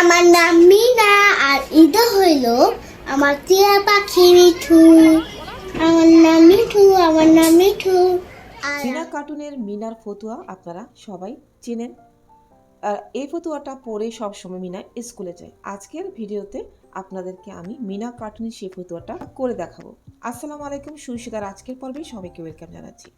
আমার নাম মিনা, আর এটা হইল আমার টিয়া পাখি মিঠু। আমার নাম মিঠু, আমার নাম মিঠু। মিনা কার্টুনের মিনার ফতুয়া আপনারা সবাই চেনেন। আর এই ফতুয়াটা পরে সবসময় মিনা স্কুলে যায়। আজকের ভিডিওতে আপনাদেরকে আমি মিনা কার্টুনের সেই ফতুয়াটা করে দেখাবো। আসসালামু আলাইকুম সুইসিদার আজকের পর্বে সবাইকে ওয়েলকাম জানাচ্ছি।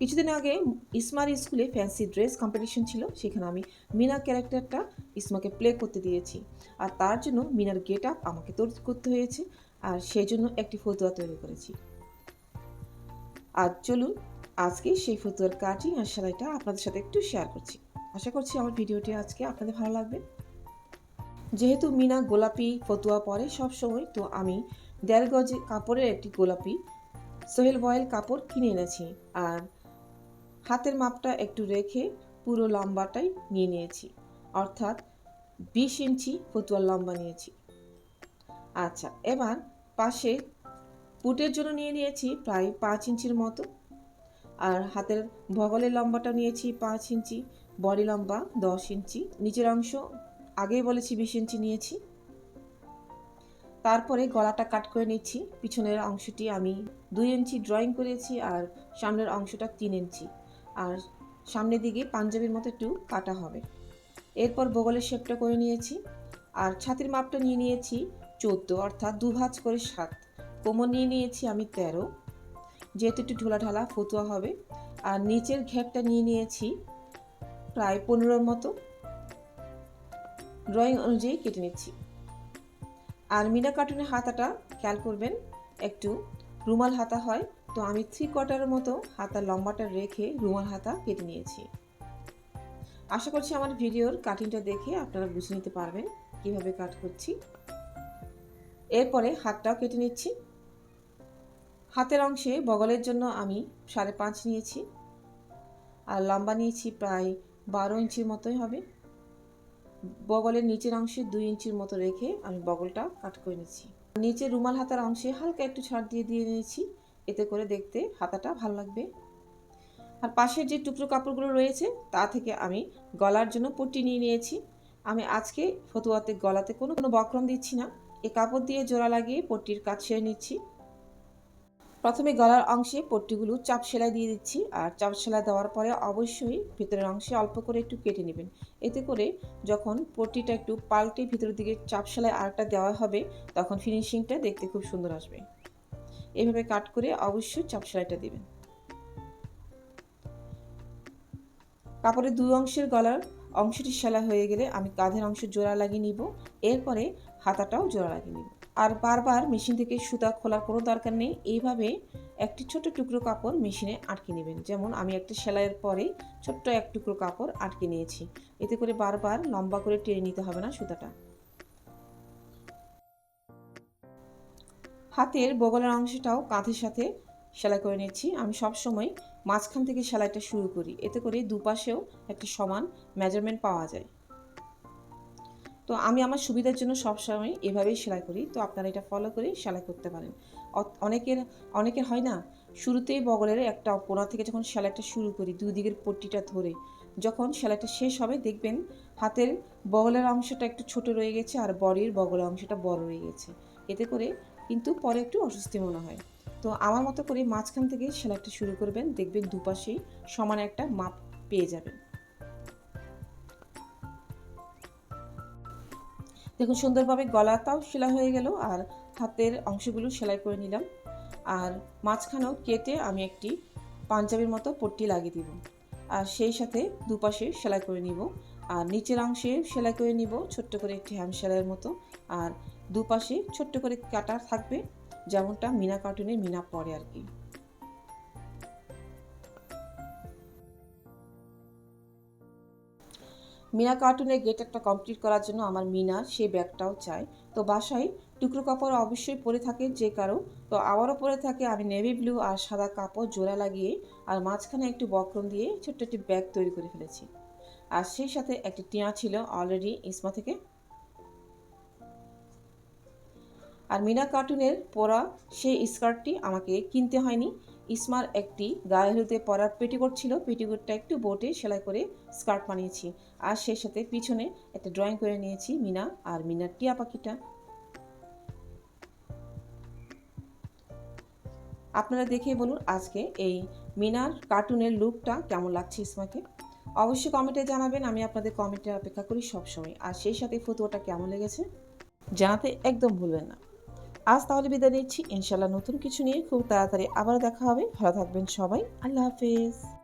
কিছুদিন আগে ইসমার স্কুলে ফ্যান্সি ড্রেস কম্পিটিশন ছিল, সেখানে আমি মিনা ক্যারেক্টারটা ইসমাকে প্লে করতে দিয়েছি। আর তার জন্য মিনার গেট আপ আমাকে তৈরি করতে হয়েছে, আর সেই জন্য একটি ফতুয়া তৈরি করেছি। আর চলুন, আজকে সেই ফতুয়ার কাটিং আর সেলাইটা আপনাদের সাথে একটু শেয়ার করছি। আশা করছি আমার ভিডিওটি আজকে আপনাদের ভালো লাগবে। যেহেতু মিনা গোলাপি ফতুয়া পরে সব সময়, তো আমি দেড় গজ কাপড়ের একটি গোলাপি সোহেল বয়েল কাপড় কিনে এনেছি। আর হাতের মাপটা একটু রেখে পুরো লম্বাটাই নিয়ে নিয়েছি। অর্থাৎ বিশ ইঞ্চি ফতুয়ার লম্বা নিয়েছি। আচ্ছা এবার পাশে পুটের জন্য নিয়ে নিয়েছি প্রায় পাঁচ ইঞ্চির মতো। আর হাতের ভগলের লম্বাটা নিয়েছি পাঁচ ইঞ্চি, বডি লম্বা দশ ইঞ্চি, নিচের অংশ আগেই বলেছি বিশ ইঞ্চি নিয়েছি। তারপরে গলাটা কাট করে নিচ্ছি, পিছনের অংশটি আমি দুই ইঞ্চি ড্রয়িং করেছি আর সামনের অংশটা তিন ইঞ্চি। আর সামনের দিকে পাঞ্জাবির মতো একটু কাটা হবে। এরপর বগলের শেপটা করে নিয়েছি আর ছাতির মাপটা নিয়ে নিয়েছি চোদ্দ, অর্থাৎ দু ভাঁজ করে সাত। কোমর নিয়ে নিয়েছি আমি তেরো। যেহেতু একটু ঢোলা ঢালা, ফতুয়া হবে। আর নিচের ঘেরটা নিয়ে নিয়েছি প্রায় পনেরোর মতো। ড্রয়িং অনুযায়ী কেটে নিচ্ছি। আর মিনা কার্টুনের হাতাটা, খেয়াল করবেন, একটু রুমাল হাতা হয়। তো আমি থ্রি কোয়ার্টারের মতো হাতার লম্বাটা রেখে রুমাল হাতা কেটে নিয়েছি। আশা করছি আমার ভিডিওর কাটিংটা দেখে আপনারা বুঝে নিতে পারবেন কীভাবে কাট করছি। এরপরে হাতটাও কেটে নিচ্ছি। হাতের অংশে বগলের জন্য আমি সাড়ে পাঁচ নিয়েছি। আর লম্বা নিয়েছি প্রায় বারো ইঞ্চির মতোই হবে। বগলের নিচের অংশে দুই ইঞ্চির মতো রেখে আমি বগলটা কাট করে নিচ্ছি। নিচে রুমাল হাতার অংশে হালকা একটু ছাড় দিয়ে দিয়ে নিয়েছি। এতে করে দেখতে হাতাটা ভালো লাগবে। আর পাশের যে টুকরো কাপড়গুলো রয়েছে, তা থেকে আমি গলার জন্য পট্টি নিয়ে নিয়েছি। আমি আজকে ফতুয়াতে গলাতে কোনো কোনো বক্রম দিচ্ছি না। এই কাপড় দিয়ে জোড়া লাগিয়ে পট্টির কাজ সেরে নিচ্ছি। প্রথমে গলার অংশে পট্টিগুলো চাপ সেলাই দিয়ে দিচ্ছি আর চাপ সেলাই দেওয়ার পরে অবশ্যই ভিতরের অংশে অল্প করে একটু কেটে নেবেন। এতে করে যখন পট্টিটা একটু পাল্টে ভিতরের দিকে চাপ সেলাই আরেকটা দেওয়া হবে, তখন ফিনিশিংটা দেখতে খুব সুন্দর আসবে। এভাবে কাট করে অবশ্যই চাপ সেলাইটা দিবেন। কাপড়ের দুই অংশের গলার অংশটি সেলাই হয়ে গেলে আমি কাঁধের অংশ জোড়া লাগিয়ে নিব, এরপরে হাতাটাও জোড়া লাগিয়ে নিব। আর বারবার মেশিন থেকে সুতা খোলার কোনো দরকার নেই, এইভাবে একটি ছোট টুকরো কাপড় মেশিনে আটকে নেবেন। যেমন আমি একটা সেলাইয়ের পরে ছোট্ট এক টুকরো কাপড় আটকে নিয়েছি, এতে করে বারবার লম্বা করে টেনে নিতে হবে না সুতাটা। হাতের বগলের অংশটাও কাঁধের সাথে সেলাই করে নিচ্ছি। আমি সব সময় মাঝখান থেকে সেলাইটা শুরু করি। এতে করে দুপাশেও একটা সমান মেজারমেন্ট পাওয়া যায়। তো আমি আমার সুবিধার জন্য সবসময় এভাবেই সেলাই করি। তো আপনারা এটা ফলো করে সেলাই করতে পারেন। অনেকের অনেকের হয় না, শুরুতেই বগলের একটা কোনা থেকে যখন সেলাইটা শুরু করি দুই দিকের পট্টিটা ধরে, যখন সেলাইটা শেষ হবে দেখবেন হাতের বগলের অংশটা একটু ছোট রয়ে গেছে আর বডির বগলের অংশটা বড় রয়ে গেছে। এতে করে কিন্তু পরে একটু অস্বস্তি মনে হয়। তো আমার মতো করে মাঝখান থেকে সেলাইটা শুরু করবেন, দেখবেন দুপাশেই সমান একটা মাপ পেয়ে যাবেন। দেখুন, সুন্দরভাবে গলাটাও সেলাই হয়ে গেল আর হাতের অংশগুলো সেলাই করে নিলাম। আর মাঝখানেও কেটে আমি একটি পাঞ্জাবির মতো পট্টি লাগিয়ে দিব। আর সেই সাথে দুপাশে সেলাই করে নিব। আর নিচের অংশে সেলাই করে নিব ছোট্ট করে একটি হ্যাম সেলাইয়ের মতো। আর দুপাশে ছোট্ট করে কাটা থাকবে যেমনটা মিনা কার্টুনে মিনা পরে আর কি। মিনা কার্টুনের গেট একটা কমপ্লিট করার জন্য আমার মিনা সেই ব্যাগটাও চাই তো বাসায় টুকরো কাপড় অবশ্যই পরে থাকে যে কারও। তো আবারও পরে থাকে আমি নেভি ব্লু আর সাদা কাপড় জোড়া লাগিয়ে আর মাঝখানে একটু বক্রম দিয়ে ছোট্ট একটি ব্যাগ তৈরি করে ফেলেছি। আর সেই সাথে একটি টিয়া ছিল অলরেডি ইসমা থেকে। আর মিনা কার্টুনের পরা সেই স্কার্টটি আমাকে কিনতে হয়নি। ইসমার একটি গায়ে হলুদে পরার পেটিকোট ছিল। পেটিকোটটা একটু বোটে সেলাই করে স্কার্ট বানিয়েছি। আর সেই সাথে পিছনে একটা ড্রয়িং করে নিয়েছি মিনা আর মিনার টিয়া পাখিটা। আপনারা দেখে বলুন আজকে এই মিনার কার্টুনের লুকটা কেমন লাগছে ইসমাকে? অবশ্যই কমেন্টে জানাবেন, আমি আপনাদের কমেন্টে অপেক্ষা করি সবসময়। আর সেই সাথে ফতুয়াটা কেমন লেগেছে জানাতে একদম ভুলবেন না। আজ তাহলে বিদায় নিচ্ছি ইনশাল্লাহ নতুন কিছু নিয়ে খুব তাড়াতাড়ি আবার দেখা হবে। ভালো থাকবেন সবাই, আল্লাহ হাফেজ।